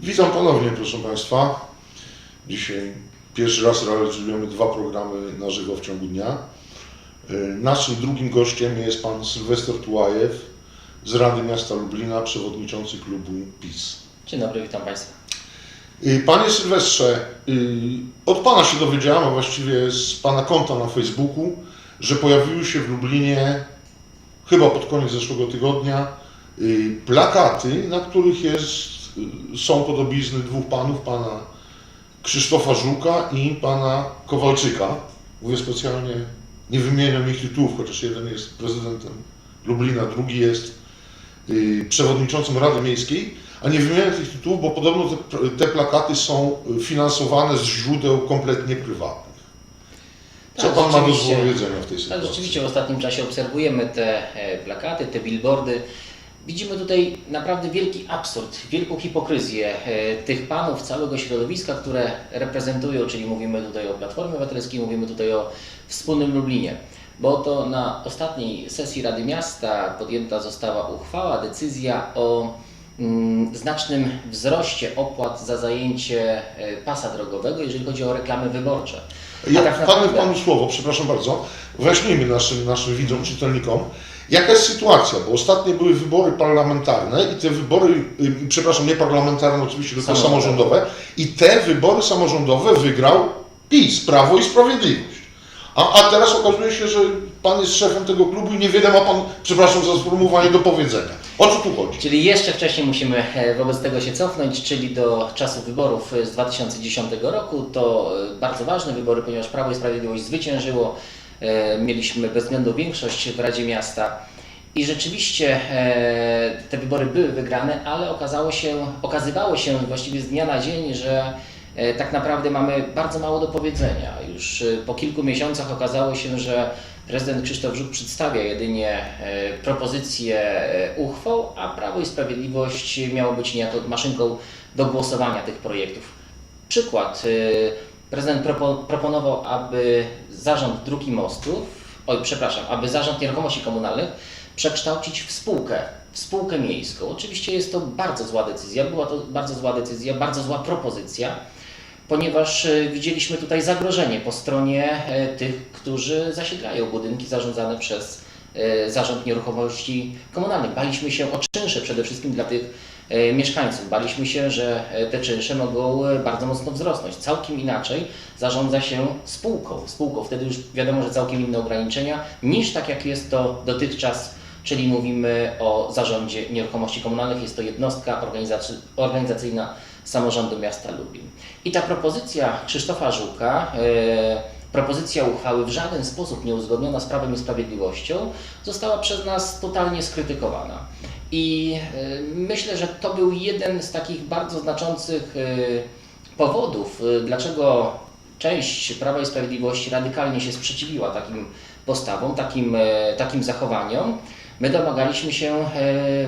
Witam ponownie, proszę Państwa. Dzisiaj pierwszy raz realizujemy dwa programy na żywo w ciągu dnia. Y, Naszym drugim gościem jest pan Sylwester Tułajew z Rady Miasta Lublina, przewodniczący klubu PiS. Dzień dobry, witam Państwa. Y, Panie Sylwestrze, y, od Pana się dowiedziałem, a właściwie z Pana konta na Facebooku, że pojawiły się w Lublinie chyba pod koniec zeszłego tygodnia plakaty, na których jest, są podobizny dwóch panów, Pana Krzysztofa Żuka i Pana Kowalczyka. Mówię specjalnie, nie wymieniam ich tytułów, chociaż jeden jest prezydentem Lublina, drugi jest y, przewodniczącym Rady Miejskiej, a nie wymieniam tych tytułów, bo podobno te, te plakaty są finansowane z źródeł kompletnie prywatnych. Co Tak, Pan ma do powiedzenia w tej Tak, sytuacji? rzeczywiście w ostatnim czasie obserwujemy te e, plakaty, te billboardy. Widzimy tutaj naprawdę wielki absurd, wielką hipokryzję e, tych panów, całego środowiska, które reprezentują, czyli mówimy tutaj o Platformie Obywatelskiej, mówimy tutaj o wspólnym Lublinie. Bo to na ostatniej sesji Rady Miasta podjęta została uchwała, decyzja o mm, znacznym wzroście opłat za zajęcie e, pasa drogowego, jeżeli chodzi o reklamy wyborcze. Ja, tak Panu, naprawdę- panu słowo, przepraszam bardzo. Wyjaśnijmy naszym, naszym widzom, czytelnikom, jaka jest sytuacja, bo ostatnio były wybory parlamentarne i te wybory, przepraszam, nie parlamentarne oczywiście, tylko Samorządowe. samorządowe, i te wybory samorządowe wygrał PiS, Prawo i Sprawiedliwość. A, a teraz okazuje się, że pan jest szefem tego klubu i niewiele ma pan, przepraszam za sformułowanie, do powiedzenia. O co tu chodzi? Czyli jeszcze wcześniej musimy e, wobec tego się cofnąć, czyli do czasu wyborów e, z 2010 roku. To e, bardzo ważne wybory, ponieważ Prawo i Sprawiedliwość zwyciężyło. E, Mieliśmy bezwzględną większość w Radzie Miasta. I rzeczywiście e, te wybory były wygrane, ale okazało się, okazywało się właściwie z dnia na dzień, że e, tak naprawdę mamy bardzo mało do powiedzenia. Już po kilku miesiącach okazało się, że prezydent Krzysztof Żuk przedstawia jedynie propozycje uchwał, a Prawo i Sprawiedliwość miało być niejako maszynką do głosowania tych projektów. Przykład. Prezydent propo, proponował, aby zarząd dróg i mostów, oj przepraszam, aby zarząd nieruchomości komunalnych przekształcić w spółkę, w spółkę miejską. Oczywiście jest to bardzo zła decyzja, była to bardzo zła decyzja, bardzo zła propozycja, ponieważ e, widzieliśmy tutaj zagrożenie po stronie e, tych, którzy zasiedlają budynki zarządzane przez e, Zarząd Nieruchomości Komunalnych. Baliśmy się o czynsze przede wszystkim dla tych mieszkańców. Baliśmy się, że e, te czynsze mogą e, bardzo mocno wzrosnąć. Całkiem inaczej zarządza się spółką. Spółką wtedy już wiadomo, że całkiem inne ograniczenia niż tak jak jest to dotychczas, czyli mówimy o zarządzie nieruchomości komunalnych. Jest to jednostka organizacy- organizacyjna samorządu miasta Lublin. I ta propozycja Krzysztofa Żuka, e, propozycja uchwały w żaden sposób nie uzgodniona z Prawem i Sprawiedliwością, została przez nas totalnie skrytykowana. I e, myślę, że to był jeden z takich bardzo znaczących e, powodów, e, dlaczego część Prawa i Sprawiedliwości radykalnie się sprzeciwiła takim postawom, takim, takim zachowaniom. My domagaliśmy się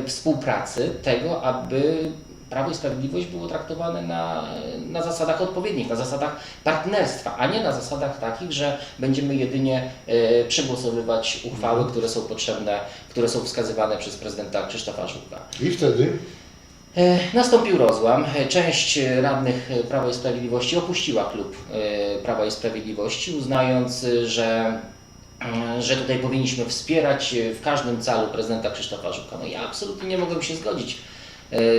współpracy, tego, aby Prawo i Sprawiedliwość było traktowane na, na zasadach odpowiednich, na zasadach partnerstwa, a nie na zasadach takich, że będziemy jedynie e, przegłosowywać uchwały, które są potrzebne, które są wskazywane przez prezydenta Krzysztofa Żuka. I wtedy E, Nastąpił rozłam. Część radnych Prawa i Sprawiedliwości opuściła klub e, Prawa i Sprawiedliwości, uznając, że, że tutaj powinniśmy wspierać w każdym calu prezydenta Krzysztofa Żuka. No ja absolutnie nie mogłem się zgodzić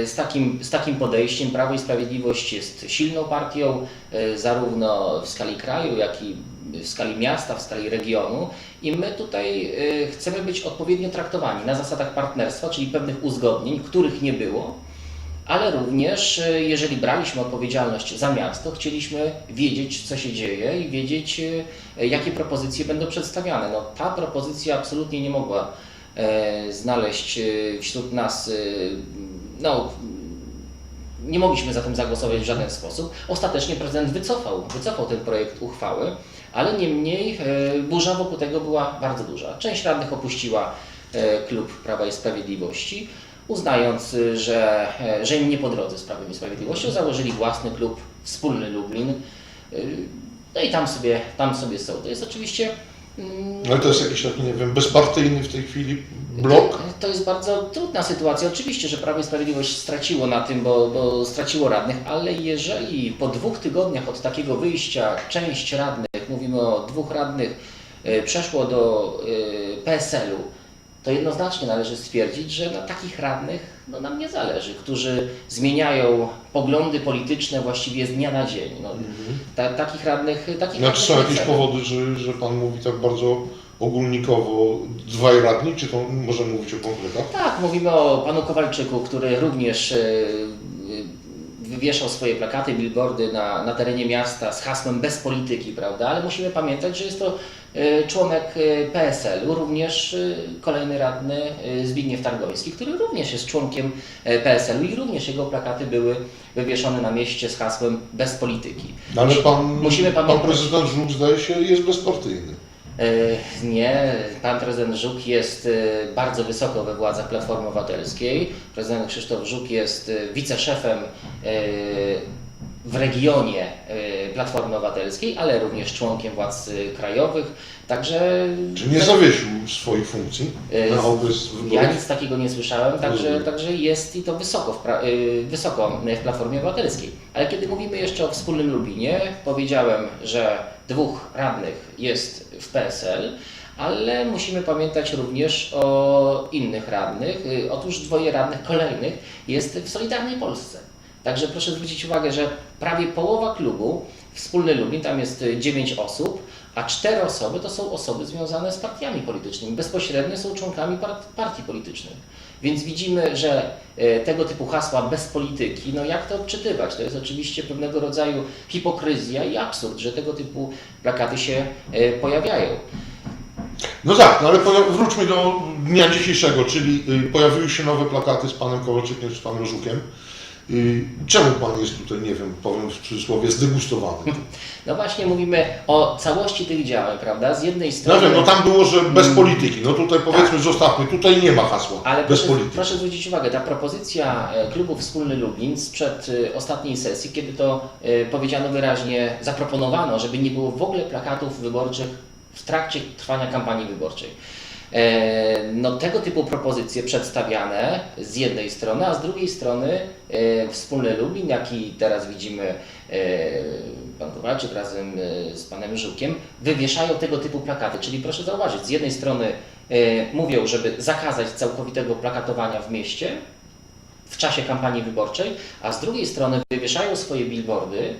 z takim, z takim podejściem. Prawo i Sprawiedliwość jest silną partią, e, zarówno w skali kraju, jak i w skali miasta, w skali regionu i my tutaj e, chcemy być odpowiednio traktowani na zasadach partnerstwa, czyli pewnych uzgodnień, których nie było, ale również e, jeżeli braliśmy odpowiedzialność za miasto, chcieliśmy wiedzieć, co się dzieje i wiedzieć, e, jakie propozycje będą przedstawiane. No, ta propozycja absolutnie nie mogła e, znaleźć e, wśród nas, e, no, nie mogliśmy za tym zagłosować w żaden sposób. Ostatecznie prezydent wycofał, wycofał ten projekt uchwały, ale niemniej e, burza wokół tego była bardzo duża. Część radnych opuściła e, klub Prawa i Sprawiedliwości, uznając, y, że, e, że im nie po drodze z Prawem i Sprawiedliwością, założyli własny klub, wspólny Lublin. No i tam sobie, tam sobie są. To jest oczywiście Ale to jest jakiś taki, nie wiem, bezpartyjny w tej chwili blok? To, to jest bardzo trudna sytuacja. Oczywiście, że Prawo i Sprawiedliwość straciło na tym, bo, bo straciło radnych, ale jeżeli po dwóch tygodniach od takiego wyjścia część radnych, mówimy o dwóch radnych, e, przeszło do e, PSL-u, to jednoznacznie należy stwierdzić, że na takich radnych no, nam nie zależy, którzy zmieniają poglądy polityczne właściwie z dnia na dzień. No, ta, takich radnych, takich Znaczy radnych są jakieś chcemy. powody, że, że Pan mówi tak bardzo ogólnikowo dwaj radni, czy to możemy mówić o konkretach? Tak, mówimy o panu Kowalczyku, który również e, e, wywieszał swoje plakaty, billboardy na, na terenie miasta z hasłem bez polityki, prawda? Ale musimy pamiętać, że jest to członek e, PSL-u, również e, kolejny radny e, Zbigniew Targoński, który również jest członkiem e, PSL-u i również jego plakaty były wywieszone na mieście z hasłem bez polityki. No, Ale pan, Musimy pan pamiętać- prezydent Żuk zdaje się jest bezpartyjny. E, Nie, pan prezydent Żuk jest e, bardzo wysoko we władzach Platformy Obywatelskiej. Prezydent Krzysztof Żuk jest e, wiceszefem e, w regionie e, Platformy Obywatelskiej, ale również członkiem władz e, krajowych. Także Czy nie zawiesił swoich funkcji E, na okres ja wyborów? nic takiego nie słyszałem, także, także jest i to wysoko w, y, wysoko w Platformie Obywatelskiej. Ale kiedy mówimy jeszcze o wspólnym Lubinie, powiedziałem, że dwóch radnych jest w PSL, ale musimy pamiętać również o innych radnych. Y, Otóż dwoje radnych kolejnych jest w Solidarnej Polsce. Także proszę zwrócić uwagę, że prawie połowa klubu, wspólny Lubin, tam jest y, 9 osób, a cztery osoby to są osoby związane z partiami politycznymi. Bezpośrednio są członkami part- partii politycznych. Więc widzimy, że e, tego typu hasła bez polityki, no jak to odczytywać? To jest oczywiście pewnego rodzaju hipokryzja i absurd, że tego typu plakaty się e, pojawiają. No tak, no ale wróćmy do dnia dzisiejszego, czyli y, pojawiły się nowe plakaty z panem Kowalczykiem czy z panem Żukiem. Y, czemu pan jest tutaj, nie wiem, powiem w cudzysłowie, zdegustowany? No właśnie mówimy o całości tych działań, prawda? Z jednej No strony... wiem, no tam było, że bez polityki. No tutaj powiedzmy, zostawmy, tutaj nie ma hasła Mm. Ale bez proszę, polityki. proszę zwrócić uwagę, ta propozycja e, klubu Wspólny Lublin sprzed e, ostatniej sesji, kiedy to e, powiedziano wyraźnie, zaproponowano, żeby nie było w ogóle plakatów wyborczych w trakcie trwania kampanii wyborczej. E, No, tego typu propozycje przedstawiane z jednej strony, a z drugiej strony e, Wspólny Lublin, jaki teraz widzimy e, pan Kowalczyk razem z panem Żukiem, wywieszają tego typu plakaty. Czyli proszę zauważyć, z jednej strony mówią, żeby zakazać całkowitego plakatowania w mieście w czasie kampanii wyborczej, a z drugiej strony wywieszają swoje billboardy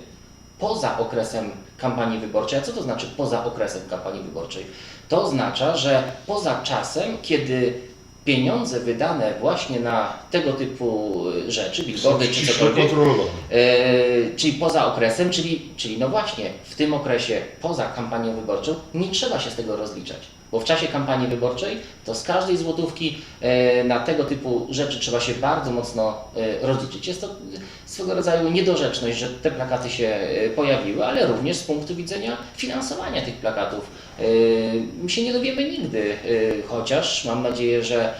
poza okresem kampanii wyborczej. A co to znaczy poza okresem kampanii wyborczej? To oznacza, że poza czasem, kiedy pieniądze wydane właśnie na tego typu e, rzeczy, billboardy czy cokolwiek. E, czyli poza okresem, czyli, czyli no właśnie w tym okresie poza kampanią wyborczą nie trzeba się z tego rozliczać. Bo w czasie kampanii wyborczej to z każdej złotówki e, na tego typu rzeczy trzeba się bardzo mocno e, rozliczyć. Jest to swego rodzaju niedorzeczność, że te plakaty się e, pojawiły, ale również z punktu widzenia finansowania tych plakatów. My się nie dowiemy nigdy, chociaż mam nadzieję, że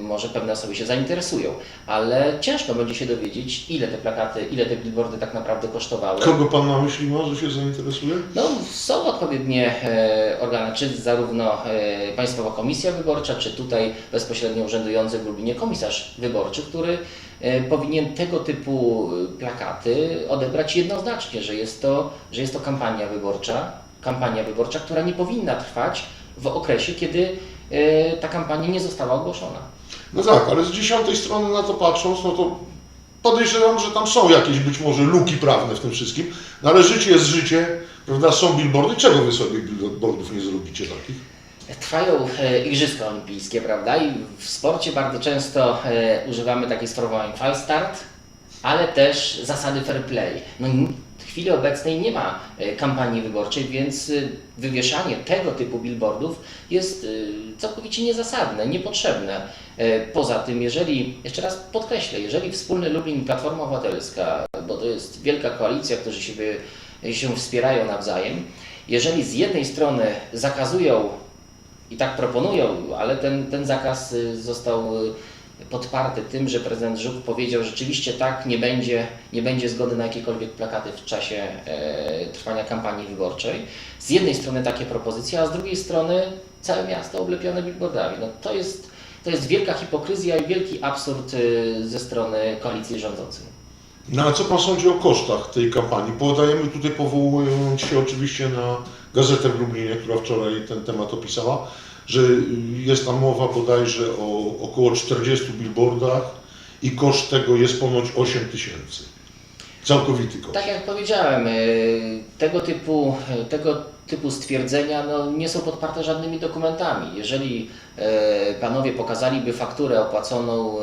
może pewne osoby się zainteresują, ale ciężko będzie się dowiedzieć, ile te plakaty, ile te billboardy tak naprawdę kosztowały. Kogo pan na myśli ma, że się zainteresuje? No, są odpowiednie e, organy, czy zarówno e, Państwowa Komisja Wyborcza, czy tutaj bezpośrednio urzędujący w Lublinie komisarz wyborczy, który e, powinien tego typu e, plakaty odebrać jednoznacznie, że jest to, że jest to kampania wyborcza, kampania wyborcza, która nie powinna trwać w okresie, kiedy e, ta kampania nie została ogłoszona. No tak, ale z dziesiątej strony na to patrząc, no to podejrzewam, że tam są jakieś być może luki prawne w tym wszystkim, no ale życie jest życie, prawda, są billboardy, czego wy sobie billboardów nie zrobicie takich? Trwają e, Igrzyska Olimpijskie, prawda? I w sporcie bardzo często e, używamy takich sformułowań fal start, ale też zasady fair play. No, w chwili obecnej nie ma e, kampanii wyborczej, więc e, wywieszanie tego typu billboardów jest e, całkowicie niezasadne, niepotrzebne. Poza tym, jeżeli, jeszcze raz podkreślę, jeżeli wspólny Lublin Platforma Obywatelska, bo to jest wielka koalicja, którzy się, wy, się wspierają nawzajem, jeżeli z jednej strony zakazują i tak proponują, ale ten, ten zakaz został podparte tym, że prezydent Żuk powiedział rzeczywiście tak, nie będzie, nie będzie zgody na jakiekolwiek plakaty w czasie e, trwania kampanii wyborczej. Z jednej strony takie propozycje, a z drugiej strony całe miasto oblepione billboardami. No, to, jest, to jest wielka hipokryzja i wielki absurd y, ze strony koalicji rządzącej. No a co Pan sądzi o kosztach tej kampanii? Podajemy tutaj powołując się oczywiście na gazetę w Lublinie, która wczoraj ten temat opisała, że jest tam mowa bodajże o około 40 billboardach i koszt tego jest ponoć 8 tysięcy. Całkowity koszt. Tak jak powiedziałem, y, tego typu, y, tego typu stwierdzenia no, nie są podparte żadnymi dokumentami. Jeżeli y, panowie pokazaliby fakturę opłaconą,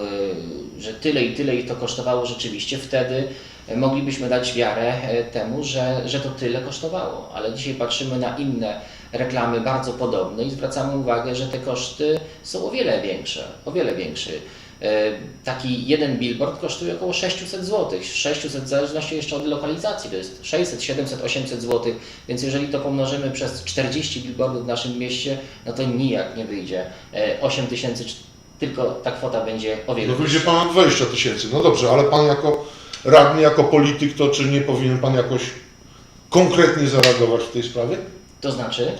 że tyle i tyle ich to kosztowało rzeczywiście, wtedy moglibyśmy dać wiarę temu, że, że to tyle kosztowało. Ale dzisiaj patrzymy na inne reklamy bardzo podobne i zwracamy uwagę, że te koszty są o wiele większe, o wiele większe. E, Taki jeden billboard kosztuje około 600 zł. 600 w zależności jeszcze od lokalizacji, to jest 600, 700, 800 zł, więc jeżeli to pomnożymy przez 40 billboardów w naszym mieście, no to nijak nie wyjdzie. E, 8 tysięcy, tylko ta kwota będzie o wiele No wyjdzie. Pan 20 tysięcy. No dobrze, ale Pan jako radny, jako polityk, to czy nie powinien Pan jakoś konkretnie zareagować w tej sprawie? To znaczy,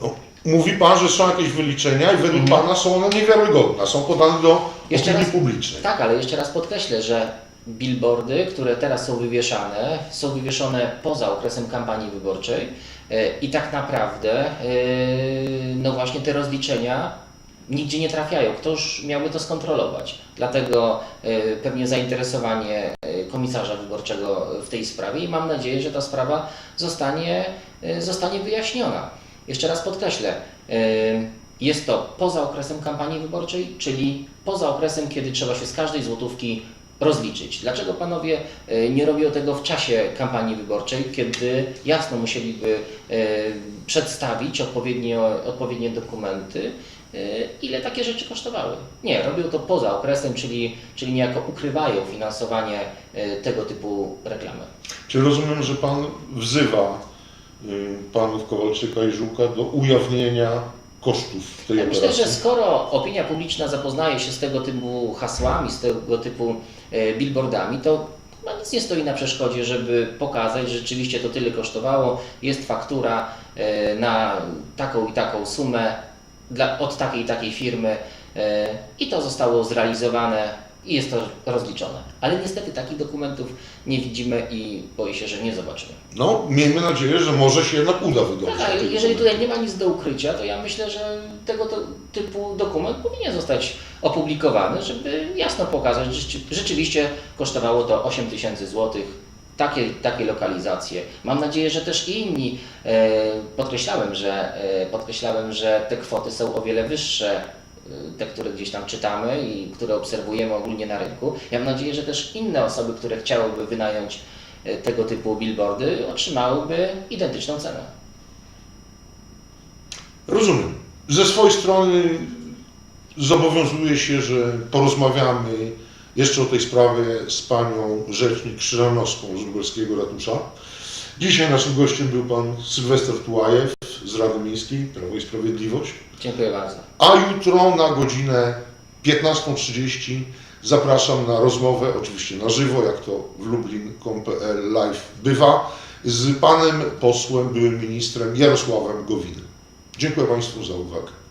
No, mówi Pan, że są jakieś wyliczenia i według Mhm. Pana są one niewiarygodne, są podane do Jeszcze opinii raz- publicznej. Tak, ale jeszcze raz podkreślę, że billboardy, które teraz są wywieszane, są wywieszone poza okresem kampanii wyborczej e, i tak naprawdę e, no właśnie te rozliczenia nigdzie nie trafiają. Ktoś miałby to skontrolować. Dlatego e, pewnie zainteresowanie e, komisarza wyborczego w tej sprawie i mam nadzieję, że ta sprawa zostanie, e, zostanie wyjaśniona. Jeszcze raz podkreślę, jest to poza okresem kampanii wyborczej, czyli poza okresem, kiedy trzeba się z każdej złotówki rozliczyć. Dlaczego panowie nie robią tego w czasie kampanii wyborczej, kiedy jasno musieliby przedstawić odpowiednie, odpowiednie dokumenty, ile takie rzeczy kosztowały? Nie, robią to poza okresem, czyli, czyli niejako ukrywają finansowanie e, tego typu reklamy. Czy rozumiem, że Pan wzywa y, Panów Kowalczyka i Żółka do ujawnienia kosztów tej Ja myślę, operacji? że skoro opinia publiczna zapoznaje się z tego typu hasłami, z tego typu billboardami, to chyba nic nie stoi na przeszkodzie, żeby pokazać, że rzeczywiście to tyle kosztowało, jest faktura na taką i taką sumę dla, od takiej i takiej firmy e, i to zostało zrealizowane i jest to rozliczone. Ale niestety takich dokumentów nie widzimy i boję się, że nie zobaczymy. No, miejmy nadzieję, że może się jednak uda Tak, wydobyć. ale takie jeżeli dokumenty. tutaj nie ma nic do ukrycia, to ja myślę, że tego typu dokument powinien zostać opublikowany, żeby jasno pokazać, że rzeczy- rzeczywiście kosztowało to 8 tysięcy złotych, takie, takie lokalizacje. Mam nadzieję, że też i inni, e, podkreślałem, że, e, podkreślałem, że te kwoty są o wiele wyższe, e, te, które gdzieś tam czytamy i które obserwujemy ogólnie na rynku. Ja mam nadzieję, że też inne osoby, które chciałyby wynająć tego typu billboardy, otrzymałyby identyczną cenę. Rozumiem. Ze swojej strony zobowiązuję się, że porozmawiamy jeszcze o tej sprawie z panią rzecznik Krzyżanowską z lubelskiego ratusza. Dzisiaj naszym gościem był pan Sylwester Tułajew z Rady Miejskiej Prawo i Sprawiedliwość. Dziękuję bardzo. A jutro na godzinę 15.30 zapraszam na rozmowę, oczywiście na żywo, jak to w lublin.pl live bywa, z panem posłem, byłym ministrem Jarosławem Gowinem. Dziękuję Państwu za uwagę.